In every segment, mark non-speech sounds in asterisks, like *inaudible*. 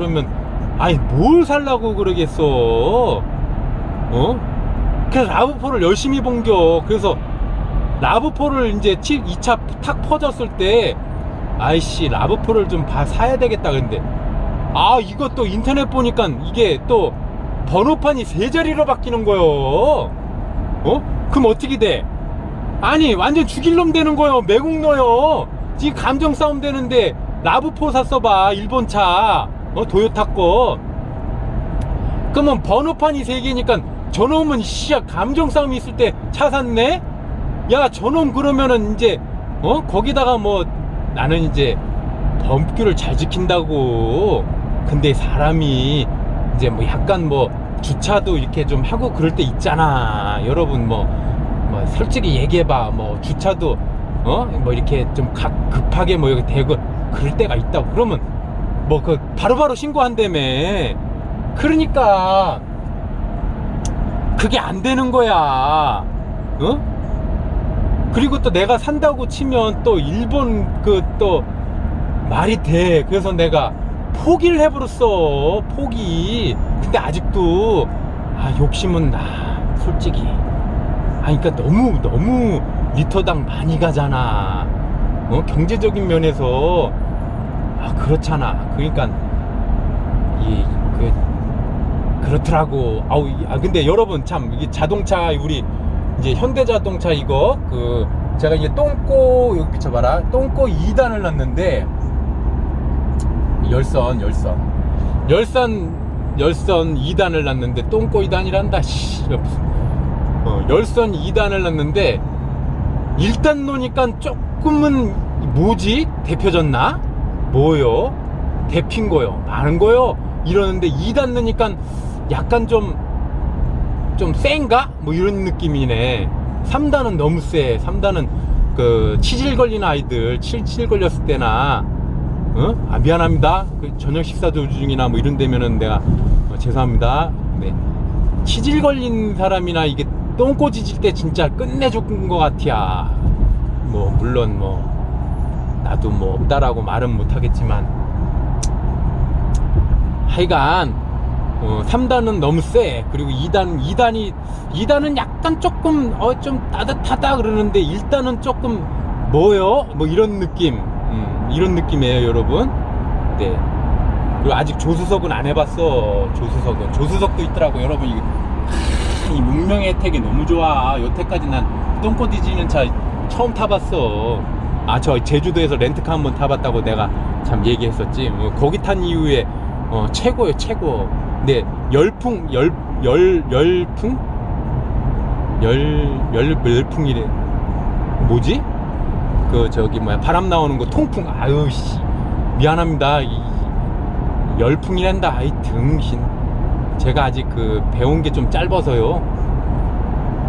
그러면 아니 뭘 살라고 그러겠어? 어? 그래서 라브포를 열심히 본겨. 그래서 라브포를 이제 2차 탁 퍼졌을 때 아이씨 라브포를 좀 봐 사야 되겠다 근데. 아 이것도 인터넷 보니까 이게 또 번호판이 세 자리로 바뀌는 거요. 어? 그럼 어떻게 돼? 아니 완전 죽일 놈 되는 거요. 매국 넣어요. 지금 감정 싸움 되는데 라브포 샀어봐 일본 차 어? 도요타 거. 그러면 번호판이 세 개니까 저놈은 씨야 감정 싸움이 있을 때 차 샀네? 야 저놈 그러면은 이제 어? 거기다가 뭐 나는 이제 법규를 잘 지킨다고. 근데 사람이 이제 뭐 약간 뭐 주차도 이렇게 좀 하고 그럴 때 있잖아. 여러분 뭐, 뭐 솔직히 얘기해봐. 뭐 주차도 어? 뭐 이렇게 좀 각, 급하게 뭐 여기 대고 그럴 때가 있다고. 그러면 뭐 그 바로바로 신고한다며 그러니까 그게 안 되는 거야 어? 그리고 또 내가 산다고 치면 또 일본 그 또 말이 돼. 그래서 내가 포기를 해버렸어. 포기. 근데 아직도 아 욕심은 나 솔직히. 아 그러니까 너무 너무 리터당 많이 가잖아. 어 경제적인 면에서 아 그렇잖아. 그러니까 이 그 그렇더라고. 아우 이- 아 근데 여러분 참 이게 자동차 우리 이제 현대자동차 이거 그 제가 이제 똥꼬 여기 비춰봐라. 똥꼬 2단을 놨는데 열선 열선. 열선 열선 2단을 놨는데 똥꼬 2단이란다. 씨 어, 열선 2단을 놨는데 1단 놓으니까 조금은 뭐지? 대표졌나 뭐요 대핀 거요 많은 거요 이러는데 2단 넣으니까 약간 좀 좀 센가? 뭐 이런 느낌이네. 3단은 너무 세. 3단은 그 치질 걸린 아이들, 치질 걸렸을 때나, 어? 아, 미안합니다. 그 저녁 식사 도중이나 뭐 이런 데면은 내가 어, 죄송합니다. 네. 치질 걸린 사람이나 이게 똥꼬 지질 때 진짜 끝내줄 것 같이야. 뭐, 물론 뭐, 나도 뭐 없다라고 말은 못하겠지만, 하여간, 어, 3단은 너무 세. 그리고 2단, 2단이, 2단은 약간 조금, 어, 좀 따뜻하다 그러는데 1단은 조금, 뭐요? 뭐 이런 느낌. 음, 이런 느낌이에요, 여러분. 네. 그리고 아직 조수석은 안 해봤어. 조수석은. 조수석도 있더라고, 여러분. 하, 이 문명의 혜택이 너무 좋아. 여태까지 난 똥꼬 뒤지는 차 처음 타봤어. 아, 저 제주도에서 렌트카 한번 타봤다고 내가 참 얘기했었지. 어, 거기 탄 이후에 어, 최고예요, 최고. 근데 열풍, 열, 열, 열풍? 열, 열, 열풍이래. 뭐지? 그, 저기, 뭐야, 바람 나오는 거 통풍. 아유, 씨. 미안합니다. 이, 열풍이란다. 아이, 등신. 제가 아직 그, 배운 게 좀 짧아서요.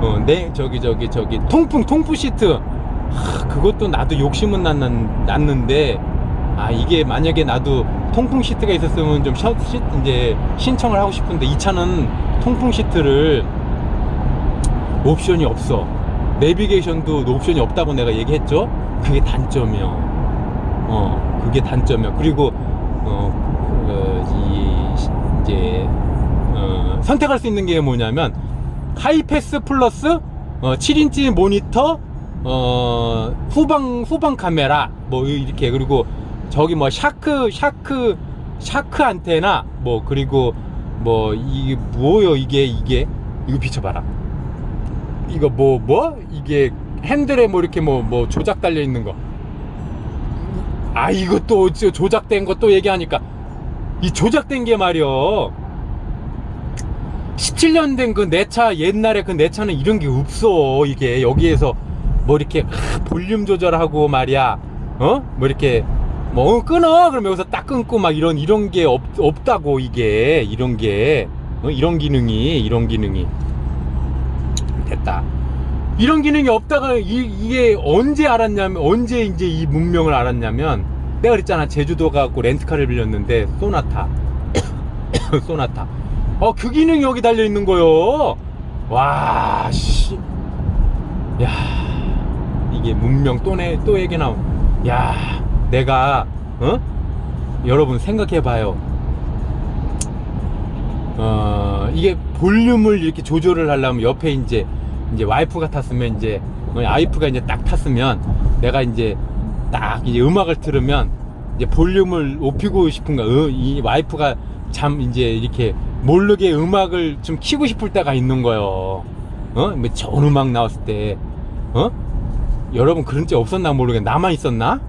어, 네, 저기, 저기, 저기, 통풍, 통풍 시트. 하, 그것도 나도 욕심은 났는, 났는데, 아, 이게 만약에 나도 통풍 시트가 있었으면 좀 셔, 시, 이제 신청을 하고 싶은데 이 차는 통풍 시트를 옵션이 없어. 내비게이션도 옵션이 없다고 내가 얘기했죠. 그게 단점이요. 어, 그게 단점이야. 그리고 어, 어, 이 시- 이제 어, 선택할 수 있는 게 뭐냐면 하이패스 플러스 어, 7인치 모니터 어, 후방 후방 카메라 뭐 이렇게 그리고 저기 뭐 샤크 샤크 샤크 안테나 뭐 그리고 뭐 이게 뭐요 이게 이게? 이거 비춰봐라. 이거 뭐 뭐? 이게 핸들에 뭐 이렇게 뭐뭐 조작 달려 있는 거. 아 이것도 조작된 것도 얘기하니까. 이 조작된 게 말이요. 17년 된 그 내 차 옛날에 그 내 차는 이런 게 없어 이게. 여기에서 뭐 이렇게 아, 볼륨 조절하고 말이야. 어? 뭐 이렇게 뭐 어, 끊어! 그럼 여기서 딱 끊고 막 이런 이런 게 없, 없다고 이게. 이런 게. 어? 이런 기능이 이런 기능이. 됐다. 이런 기능이 없다가 이, 이게 언제 알았냐면 언제 이제 이 문명을 알았냐면 내가 그랬잖아. 제주도 가고 렌트카를 빌렸는데 소나타. *coughs* 소나타. 어 그 기능이 여기 달려 있는 거요. 와씨. 야 이게 문명 또내 또 얘기 나오 야 내가 어 여러분 생각해 봐요 어 이게 볼륨을 이렇게 조절을 하려면 옆에 이제 이제 와이프가 탔으면 이제 어, 와이프가 이제 딱 탔으면 내가 이제 딱 이제 음악을 들으면 이제 볼륨을 높이고 싶은가 어, 이 와이프가 참 이제 이렇게 모르게 음악을 좀 키고 싶을 때가 있는 거예요. 어? 뭐 좋은 음악 나왔을 때, 어? 여러분 그런 적 없었나 모르겠 나만 있었나?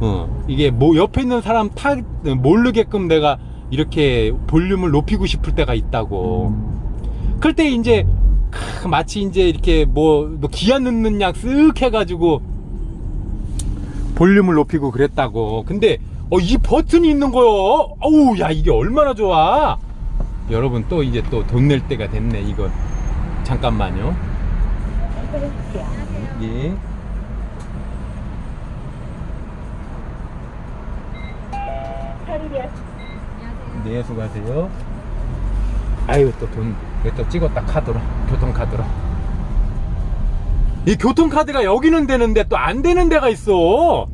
어, 이게 뭐 옆에 있는 사람 타 모르게끔 내가 이렇게 볼륨을 높이고 싶을 때가 있다고. 그럴 때 이제 크, 마치 이제 이렇게 뭐, 뭐 기한 넣는 양 쓱 해가지고 볼륨을 높이고 그랬다고. 근데 어, 이 버튼이 있는 거요. 어우, 야 이게 얼마나 좋아. 여러분 또 이제 또 돈 낼 때가 됐네 이거. 잠깐만요. 예. 네, 수고하세요. 아유, 또 돈, 이거 또 찍었다, 카드로. 교통카드로. 이 교통카드가 여기는 되는데 또 안 되는 데가 있어.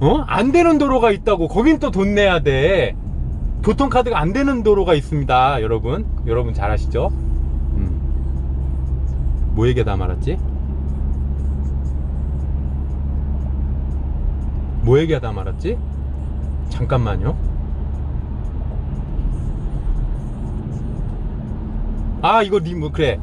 어? 안 되는 도로가 있다고. 거긴 또 돈 내야 돼. 교통카드가 안 되는 도로가 있습니다, 여러분. 여러분 잘 아시죠? 음. 뭐 얘기하다 말았지? 뭐 얘기하다 말았지? 잠깐만요. 아 이거 니뭐 그래.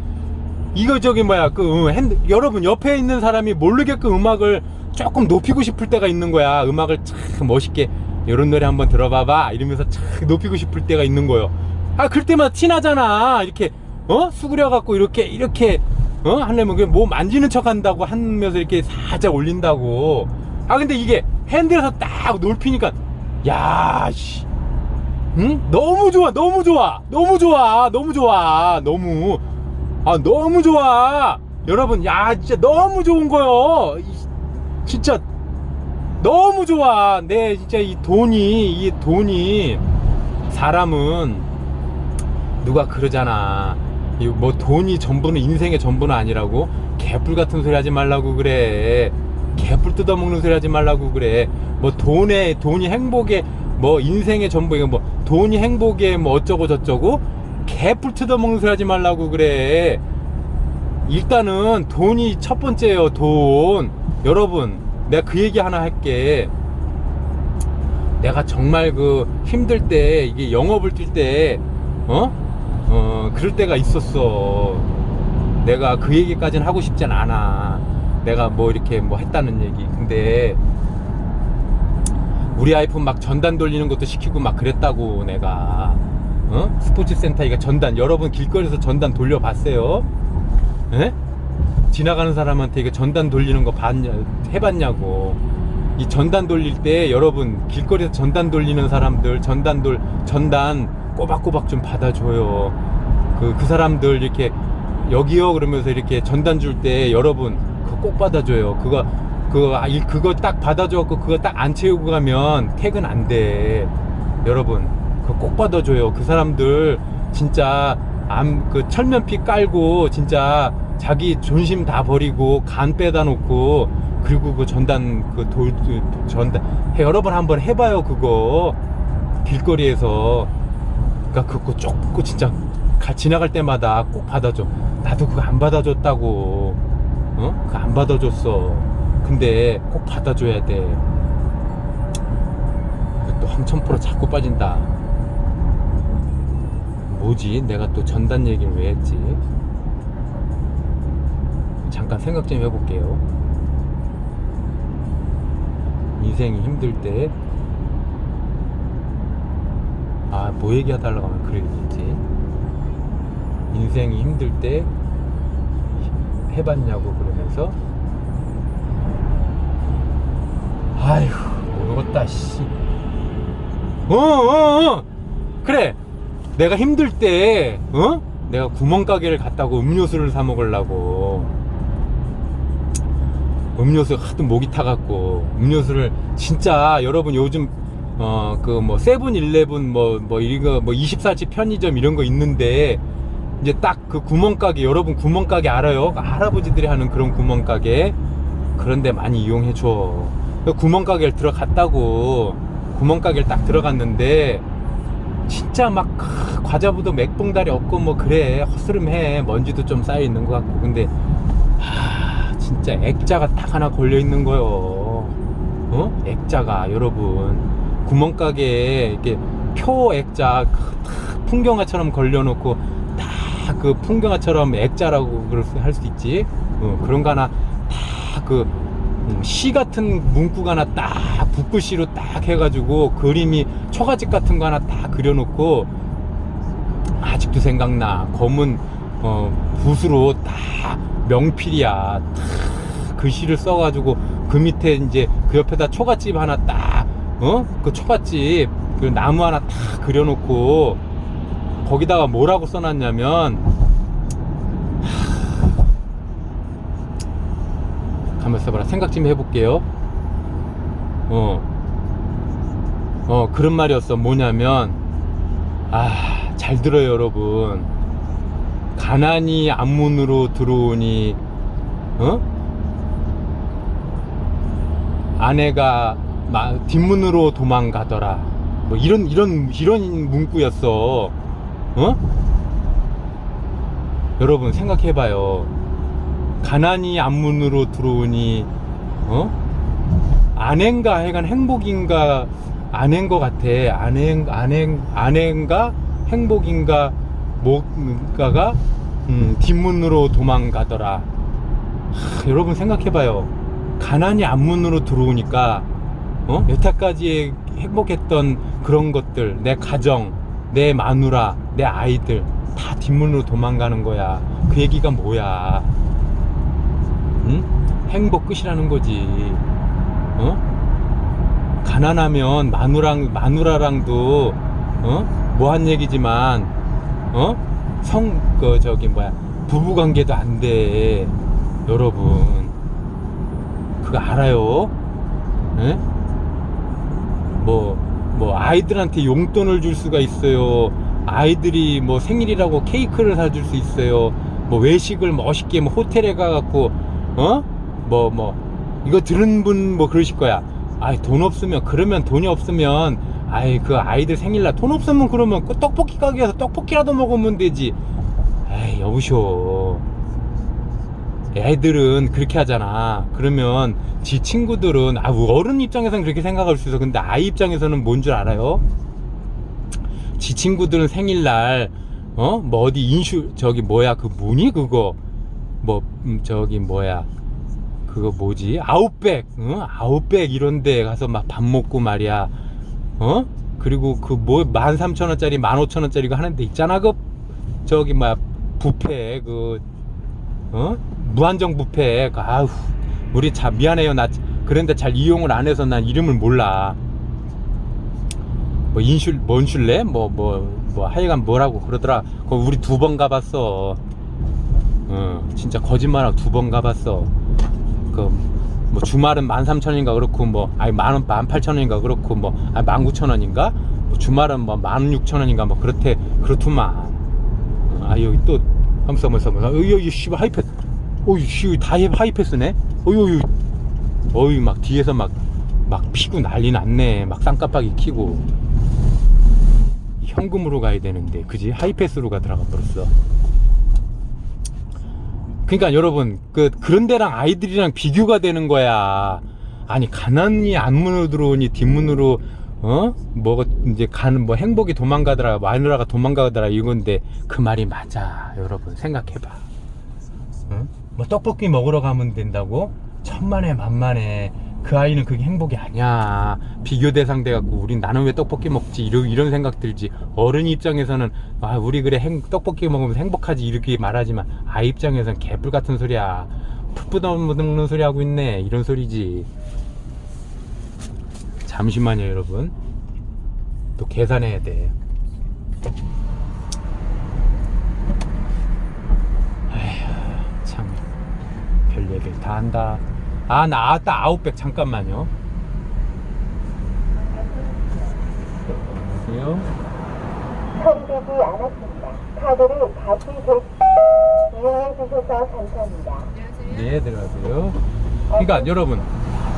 이거 저기 뭐야 그 음, 핸드 여러분 옆에 있는 사람이 모르게끔 음악을 조금 높이고 싶을 때가 있는 거야. 음악을 참 멋있게 이런 노래 한번 들어봐봐. 이러면서 참 높이고 싶을 때가 있는 거요. 아 그럴 때마다 티나잖아. 이렇게 어? 수그려 갖고 이렇게 이렇게 어? 하려면 그뭐 만지는 척 한다고 하면서 이렇게 살짝 올린다고. 아 근데 이게 핸들에서 딱 높이니까 야 씨 응? 너무 좋아, 너무 좋아, 너무 좋아, 너무 좋아, 너무, 아, 너무 좋아. 여러분, 야, 진짜 너무 좋은 거요. 이, 진짜, 너무 좋아. 내, 진짜 이 돈이, 이 돈이, 사람은, 누가 그러잖아. 이뭐 돈이 전부는, 인생의 전부는 아니라고? 개뿔 같은 소리 하지 말라고 그래. 개뿔 뜯어먹는 소리 하지 말라고 그래. 뭐 돈에, 돈이 행복에, 뭐 인생의 전부 이거 뭐 돈이 행복에 뭐 어쩌고 저쩌고 개뿔 뜯어먹는 소리 하지 말라고 그래. 일단은 돈이 첫 번째예요 돈. 여러분 내가 그 얘기 하나 할게. 내가 정말 그 힘들 때 이게 영업을 뛸 때 어? 어 그럴 때가 있었어. 내가 그 얘기까지는 하고 싶진 않아 내가 뭐 이렇게 뭐 했다는 얘기 근데 우리 아이폰 막 전단 돌리는 것도 시키고 막 그랬다고 내가 어? 스포츠 센터 이거 전단 여러분 길거리에서 전단 돌려봤어요? 에? 지나가는 사람한테 이거 전단 돌리는 거 봤냐 해봤냐고 이 전단 돌릴 때 여러분 길거리에서 전단 돌리는 사람들 전단 돌 전단 꼬박꼬박 좀 받아줘요 그, 그 사람들 이렇게 여기요 그러면서 이렇게 전단 줄 때 여러분 꼭 받아줘요. 그거 그거 아, 이- 그거 딱 받아줘갖고 그거 딱 안 채우고 가면 퇴근 안 돼. 여러분 그거 꼭 받아줘요. 그 사람들 진짜 암 그 철면피 깔고 진짜 자기 존심 다 버리고 간 빼다 놓고 그리고 그 전단 그돌 그 전단 해 여러 번 한번 해봐요 그거. 길거리에서. 그러니까 그거 쫓고 진짜 가, 지나갈 때마다 꼭 받아줘. 나도 그거 안 받아줬다고 어? 그거 안 받아줬어 근데 꼭 받아줘야 돼. 또 황천포로 자꾸 빠진다. 뭐지? 내가 또 전단 얘기를 왜 했지? 잠깐 생각 좀 해볼게요. 인생이 힘들 때, 아, 뭐 얘기하달라고 하면 그래 얘기했지? 인생이 힘들 때 해봤냐고 그러면서 아휴 모르겠다 씨. 어, 어, 어. 그래. 내가 힘들 때, 어? 내가 구멍가게를 갔다고 음료수를 사 먹으려고. 음료수 하도 목이 타갖고 음료수를 진짜 여러분 요즘 어 그 뭐 세븐일레븐 뭐뭐 이거 뭐 24시 편의점 이런 거 있는데 이제 딱 그 구멍가게 여러분 구멍가게 알아요? 할아버지들이 하는 그런 구멍가게 그런데 많이 이용해 줘. 그 구멍가게를 들어갔다고 구멍가게를 딱 들어갔는데 진짜 막 크, 과자부도 맥봉다리 없고 뭐 그래 허스름해 먼지도 좀 쌓여 있는 것 같고 근데 하, 진짜 액자가 딱 하나 걸려 있는 거요. 어? 액자가 여러분 구멍가게에 이렇게 표 액자 그, 탁 풍경화처럼 걸려놓고 딱그 풍경화처럼 액자라고 할 수 있지. 어, 그런 거 하나 딱그 음, 시 같은 문구가 하나 딱 붓글씨로 딱 해가지고 그림이 초가집 같은 거 하나 딱 그려놓고 아직도 생각나 검은 어, 붓으로 딱 명필이야 딱 글씨를 써가지고 그 밑에 이제 그 옆에다 초가집 하나 딱 어? 그 초가집 그 나무 하나 딱 그려놓고 거기다가 뭐라고 써놨냐면 가만 있어봐라. 생각 좀 해볼게요. 어, 어 그런 말이었어. 뭐냐면 아 잘 들어요 여러분. 가난이 앞문으로 들어오니 어? 아내가 마- 뒷문으로 도망가더라. 뭐 이런 이런 이런 문구였어 어? 여러분 생각해봐요. 가난이 앞문으로 들어오니 어? 아낸가 하여간 행복인가 아낸 것 같아. 아낸 아낸 아낸가 행복인가 뭔가가 음, 뒷문으로 도망가더라. 하, 여러분 생각해봐요. 가난이 앞문으로 들어오니까 어? 여태까지 행복했던 그런 것들 내 가정 내 마누라 내 아이들 다 뒷문으로 도망가는 거야 그 얘기가 뭐야 응? 행복 끝이라는 거지. 어? 가난하면 마누랑 마누라랑도 어? 뭐한 얘기지만 어? 성 그 저기 뭐야 부부 관계도 안 돼. 여러분. 그거 알아요? 예? 뭐, 뭐, 아이들한테 용돈을 줄 수가 있어요. 아이들이 뭐 생일이라고 케이크를 사줄 수 있어요. 뭐 외식을 멋있게 뭐 호텔에 가갖고, 어? 뭐, 뭐, 이거 들은 분 뭐 그러실 거야. 아이, 돈 없으면, 그러면 돈이 없으면, 아이, 그 아이들 생일날 돈 없으면 그러면 그 떡볶이 가게에서 떡볶이라도 먹으면 되지. 에이, 여보쇼. 애들은 그렇게 하잖아. 그러면 지 친구들은 아 어른 입장에서는 그렇게 생각할 수 있어. 근데 아이 입장에서는 뭔 줄 알아요? 지 친구들은 생일날 어 뭐 어디 인슈 저기 뭐야 그 뭐니 그거 뭐 음, 저기 뭐야 그거 뭐지 아웃백 어? 아웃백 이런데 가서 막 밥 먹고 말이야 어 그리고 그 뭐 만 삼천 원짜리 만 오천 원짜리 거 하는 데 있잖아 그 저기 뭐야 뷔페 그 어? 무한정 뷔페 그 아우 우리 참 미안해요. 나 그런데 잘 이용을 안 해서 난 이름을 몰라. 뭐 인슐 뭔슐레? 뭐 뭐 뭐 하여간 뭐라고 그러더라. 거 우리 두 번 가봤어. 어 진짜 거짓말하고 두 번 가봤어. 그 뭐 주말은 만 삼천인가 그렇고 뭐 아니 만원 만 팔천 원인가 그렇고 뭐 아니 만 구천 원인가? 뭐 주말은 뭐만 육천 원인가 뭐 그렇대. 그렇더만. 어, 아 여기 또 써봐 여기 여기 씨발 하이패스 어이 씨다 하이패스네? 어이 어이 막 뒤에서 막 막 피고 난리 났네. 막 쌍깜빡이 키고. 현금으로 가야 되는데 그지? 하이패스로 가 들어가 버렸어. 그러니까 여러분 그 그런 데랑 아이들이랑 비교가 되는 거야. 아니 가난이 앞문으로 들어오니 뒷문으로 어? 뭐가 이제 가는 뭐 행복이 도망가더라 마누라가 도망가더라 이건데 그 말이 맞아 여러분. 생각해봐. 응? 뭐 떡볶이 먹으러 가면 된다고? 천만에 만만에. 그 아이는 그게 행복이 아니야. 비교 대상 돼갖고 우린 나는 왜 떡볶이 먹지? 이런 이런 생각 들지. 어른 입장에서는 아 우리 그래 행, 떡볶이 먹으면서 행복하지. 이렇게 말하지만 아이 입장에서는 개뿔 같은 소리야. 풋풋 먹는 소리 하고 있네. 이런 소리지. 잠시만요 여러분. 또 계산해야 돼 에휴 참 별 얘기를 다 한다. 아 나왔다 아웃백 잠깐만요. 안녕하세요. 처리되지 않았습니다. 카드를 다시 개... 이용해 주셔서 감사합니다. 네 들어가세요. 그러니까 여러분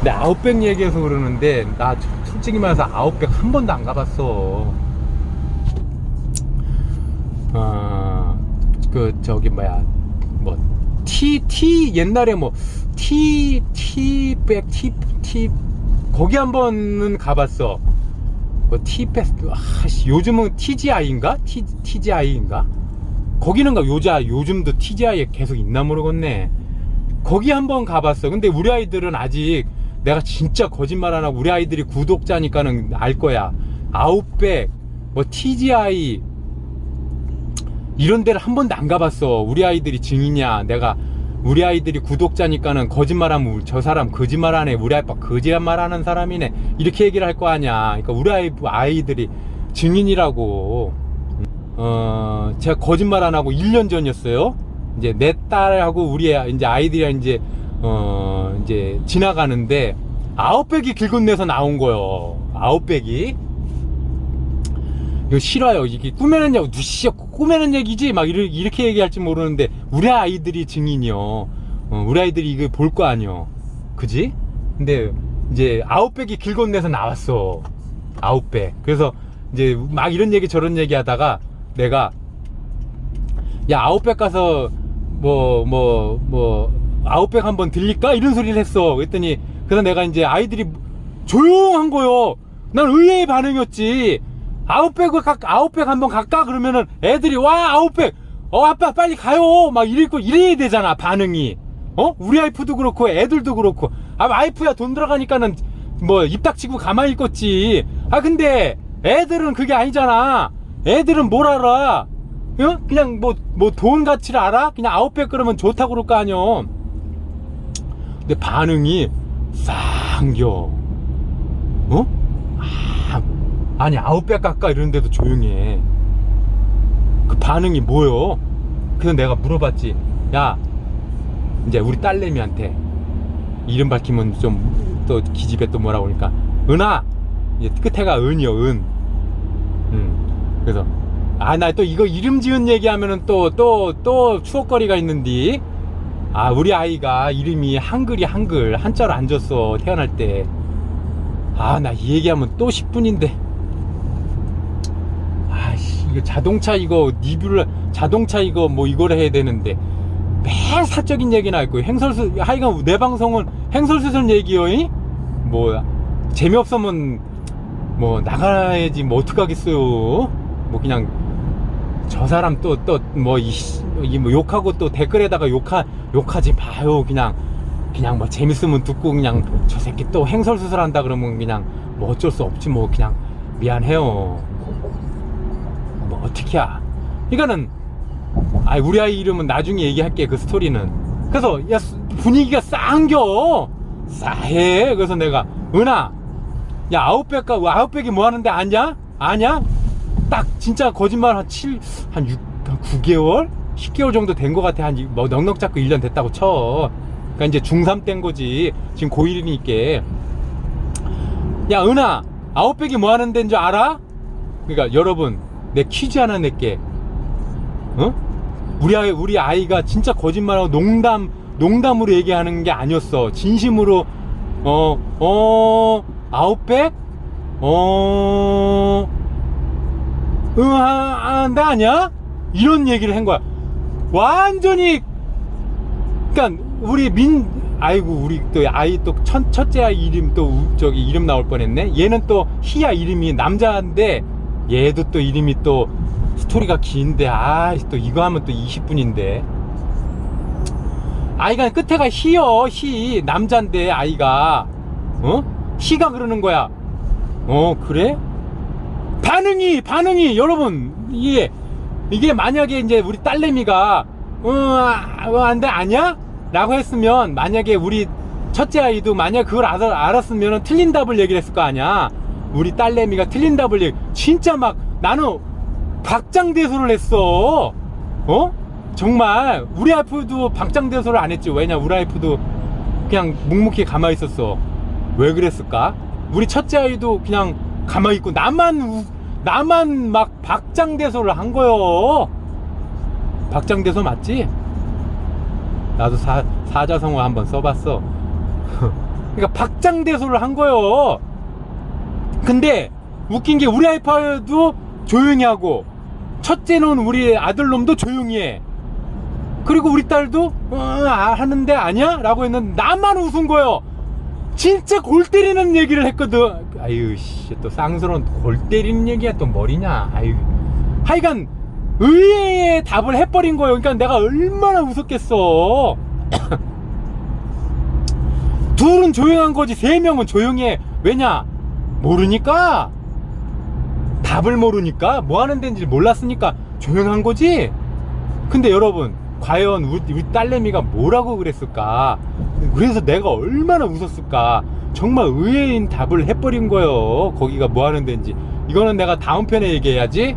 내 아웃백 얘기해서 그러는데 나 솔직히 말해서 아웃백 한 번도 안 가봤어. 그 저기 뭐야 뭐 T T 옛날에 뭐 T T백 T T 거기 한 번은 가봤어. 뭐 T페스트 아씨 요즘은 TGI인가 T TGI인가 거기는 가 요자 요즘도 TGI에 계속 있나 모르겠네. 거기 한 번 가봤어. 근데 우리 아이들은 아직 내가 진짜 거짓말 안 하고 우리 아이들이 구독자니까는 알 거야. 아웃백, 뭐 TGI 이런 데를 한 번도 안 가봤어. 우리 아이들이 증이냐. 내가 우리 아이들이 구독자니까는 거짓말하면 저 사람 거짓말하네. 우리 아빠 거짓말하는 사람이네. 이렇게 얘기를 할 거 아니야. 그러니까 우리 아이, 아이들이 증인이라고. 어, 제가 거짓말 안 하고 1년 전이었어요. 이제 내 딸하고 우리 애- 이제 아이들이 이제 어 이제 지나가는데 아웃백이 길건네서 나온 거요. 아웃백이 이거 싫어요. 이게 꾸며낸 얘기, 누씨 꾸며낸 얘기지? 막 이렇게, 이렇게 얘기할지 모르는데 우리 아이들이 증인이요. 어, 우리 아이들이 이거 볼 거 아니요. 그지? 근데 이제 아웃백이 길건네서 나왔어. 아웃백. 그래서 이제 막 이런 얘기 저런 얘기 하다가 내가 야 아웃백 가서 뭐 뭐 뭐 아웃백 한번 들릴까 이런 소리를 했어 그랬더니 그래서 내가 이제 아이들이 조용한 거요 난 의외의 반응이었지 아웃백을 가, 아웃백 한번 갈까? 그러면은 애들이 와 아웃백! 어 아빠 빨리 가요! 막 이럴 거 이래야 되잖아 반응이. 어? 우리 와이프도 그렇고 애들도 그렇고. 아 와이프야 돈 들어가니까는 뭐 입 닥치고 가만히 있겠지. 아 근데 애들은 그게 아니잖아. 애들은 뭘 알아? 어? 그냥 뭐 뭐 돈 가치를 알아? 그냥 아웃백 그러면 좋다고 그럴 거 아니여 근데 반응이 쌍겨. 어? 아, 아니 아웃백 갈까 이러는데도 조용해. 그 반응이 뭐요? 그래서 내가 물어봤지. 야 이제 우리 딸내미한테 이름 밝히면 좀 또 기집애 또 뭐라고 그러니까 은하! 이제 끝에가 은이요 은. 음. 그래서 아 나 또 이거 이름 지은 얘기하면은 또 또 또 추억거리가 있는디? 아 우리 아이가 이름이 한글이 한글 한자로 안 줬어 태어날 때. 아 나 이 얘기하면 또 10분인데. 아씨 이거 자동차 이거 리뷰를 자동차 이거 뭐 이걸 해야 되는데 매일 사적인 얘기나 있고 행설수 하여간 내 방송은 행설수설 얘기요 이? 뭐 재미없으면 뭐 나가야지 뭐 어떡하겠어요. 뭐 그냥 저 사람 또 또뭐이뭐 욕하고 또 댓글에다가 욕하 욕하지 마요 그냥. 그냥 뭐 재밌으면 듣고 그냥 저 새끼 또 행설수설 한다 그러면 그냥 뭐 어쩔 수 없지 뭐 그냥 미안해요. 뭐 어떻게야 이거는 아 우리 아이 이름은 나중에 얘기할게 그 스토리는 그래서 야 분위기가 싸한겨 싸해 그래서 내가 은하 야 아웃백 가 아웃백이 뭐 하는데 아냐 아냐 딱 진짜 거짓말 한 7, 한 6, 한 9개월? 10개월 정도 된 것 같아. 한, 이- 뭐, 넉넉 잡고 1년 됐다고 쳐. 그니까 이제 중3 땐 거지. 지금 고1이니까. 야, 은하! 아웃백이 뭐 하는 데인 줄 알아? 그니까 여러분, 내 퀴즈 하나 낼게. 어? 우리 아이, 우리 아이가 진짜 거짓말하고 농담, 농담으로 얘기하는 게 아니었어. 진심으로, 어, 어, 아웃백? 어, 으아, 아, 나 아니야? 이런 얘기를 한 거야. 완전히, 그니까, 우리 민, 아이고, 우리 또 아이 또 첫, 첫째 아이 이름 또, 우- 저기 이름 나올 뻔 했네? 얘는 또 희야 이름이 남자인데, 얘도 또 이름이 또 스토리가 긴데, 아, 또 이거 하면 또 20분인데. 아이가 끝에가 희여, 희. 남잔데, 아이가. 어? 희가 그러는 거야. 어, 그래? 반응이 반응이 여러분 이게 이게 만약에 이제 우리 딸내미가 어, 안돼 아니야? 라고 했으면 만약에 우리 첫째 아이도 만약 그걸 알, 알았으면 틀린 답을 얘기를 했을 거 아니야 우리 딸내미가 틀린 답을 얘기 진짜 막 나는 박장대소를 했어 어? 정말 우리 와이프도 박장대소를 안 했지 왜냐 우리 와이프도 그냥 묵묵히 가만히 있었어 왜 그랬을까? 우리 첫째 아이도 그냥 가만히 있고 나만 우- 나만 막 박장대소를 한 거요. 박장대소 맞지? 나도 사, 사자성어 한번 써봤어. *laughs* 그러니까 박장대소를 한 거요. 근데 웃긴 게 우리 아이파도 조용히 하고 첫째는 우리 아들놈도 조용히 해. 그리고 우리 딸도 어, 아, 하는데 아니야? 라고 했는데 나만 웃은 거예요. 진짜 골 때리는 얘기를 했거든. 아유 씨 또 쌍스러운 골 때리는 얘기야. 또 머리냐? 아유. 하여간 의외의 답을 해버린 거예요. 그러니까 내가 얼마나 웃었겠어. *coughs* 둘은 조용한 거지. 세 명은 조용해. 왜냐 모르니까. 답을 모르니까 뭐 하는 데인지 몰랐으니까 조용한 거지. 근데 여러분 과연 우리, 우리 딸내미가 뭐라고 그랬을까? 그래서 내가 얼마나 웃었을까? 정말 의외인 답을 해버린 거예요. 거기가 뭐 하는 데인지. 이거는 내가 다음 편에 얘기해야지